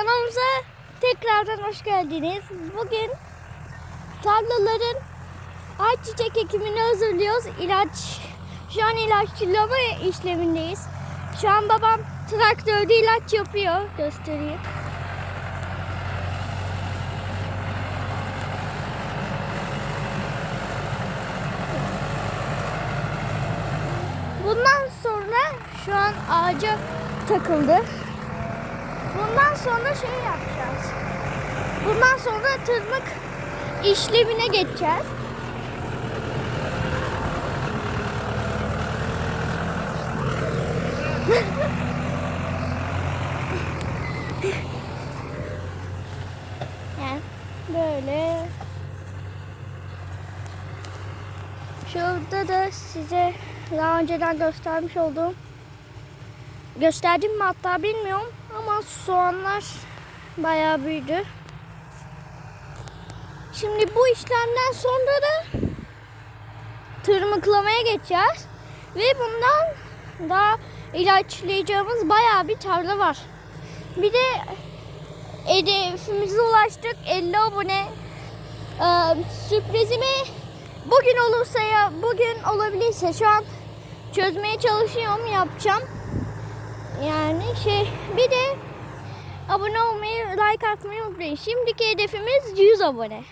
Kanalımıza tekrardan hoş geldiniz. Bugün tarlaların ayçiçek ekimini hazırlıyoruz. İlaç, şu an ilaçlama işlemindeyiz. Şu an babam traktörde ilaç yapıyor. Göstereyim. Bundan sonra şu an ağaca takıldı. Bundan sonra şey yapacağız. Bundan sonra tırmık işlemine geçeceğiz. yani böyle. Şurada da size daha önceden göstermiş olduğum gösterdim mi hatta bilmiyorum ama soğanlar bayağı büyüdü. Şimdi bu işlemden sonra da tırmıklamaya geçeceğiz. Ve bundan daha ilaçlayacağımız bayağı bir tarla var. Bir de hedefimize ulaştık 50 abone. Ee, sürprizimi bugün olursa ya bugün olabilirse şu an çözmeye çalışıyorum yapacağım. Yani şey bir de abone olmayı, like atmayı unutmayın. Şimdiki hedefimiz 100 abone.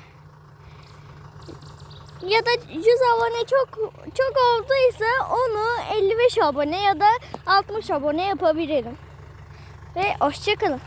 Ya da 100 abone çok çok olduysa onu 55 abone ya da 60 abone yapabilirim. Ve hoşçakalın.